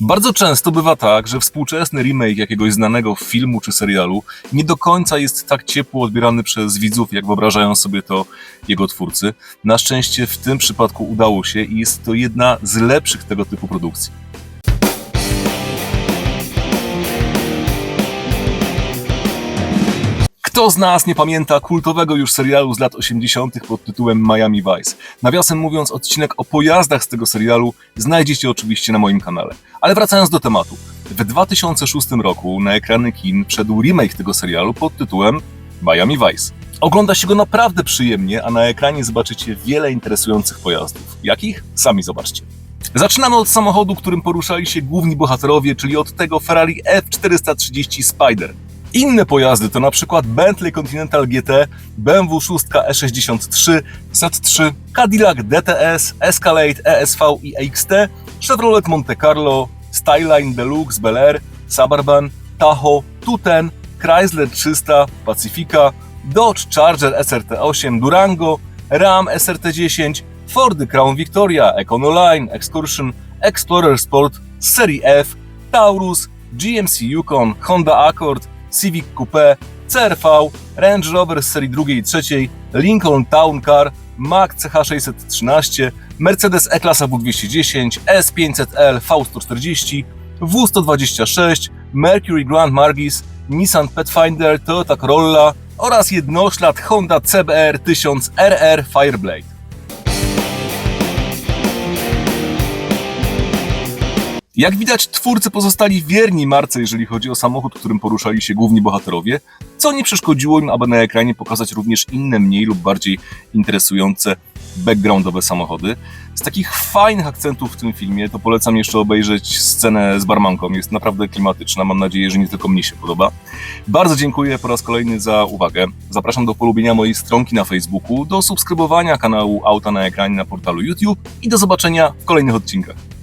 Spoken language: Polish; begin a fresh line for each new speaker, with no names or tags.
Bardzo często bywa tak, że współczesny remake jakiegoś znanego filmu czy serialu nie do końca jest tak ciepło odbierany przez widzów, jak wyobrażają sobie to jego twórcy. Na szczęście w tym przypadku udało się i jest to jedna z lepszych tego typu produkcji. Kto z nas nie pamięta kultowego już serialu z lat 80. pod tytułem Miami Vice? Nawiasem mówiąc, odcinek o pojazdach z tego serialu znajdziecie oczywiście na moim kanale. Ale wracając do tematu. W 2006 roku na ekrany kin wszedł remake tego serialu pod tytułem Miami Vice. Ogląda się go naprawdę przyjemnie, a na ekranie zobaczycie wiele interesujących pojazdów. Jakich? Sami zobaczcie. Zaczynamy od samochodu, którym poruszali się główni bohaterowie, czyli od tego Ferrari F430 Spider. Inne pojazdy to na przykład Bentley Continental GT, BMW 6 E63, Z3, Cadillac DTS, Escalade ESV i EXT, Chevrolet Monte Carlo, Styline Deluxe Bel Air, Suburban, Tahoe, Tuten, Chrysler 300, Pacifica, Dodge Charger SRT8, Durango, Ram SRT10, Fordy Crown Victoria, Econoline, Excursion, Explorer Sport serii F, Taurus, GMC Yukon, Honda Accord, Civic Coupe, CRV, Range Rover z serii drugiej i trzeciej, Lincoln Town Car, Mac CH613, Mercedes E-klasa W210, S500L V140, W126, Mercury Grand Margis, Nissan Pathfinder, Toyota Corolla oraz jednoślad Honda CBR 1000 RR Fireblade. Jak widać, twórcy pozostali wierni marce, jeżeli chodzi o samochód, którym poruszali się główni bohaterowie, co nie przeszkodziło im, aby na ekranie pokazać również inne, mniej lub bardziej interesujące backgroundowe samochody. Z takich fajnych akcentów w tym filmie to polecam jeszcze obejrzeć scenę z barmanką. Jest naprawdę klimatyczna. Mam nadzieję, że nie tylko mnie się podoba. Bardzo dziękuję po raz kolejny za uwagę. Zapraszam do polubienia mojej stronki na Facebooku, do subskrybowania kanału Auta na ekranie na portalu YouTube i do zobaczenia w kolejnych odcinkach.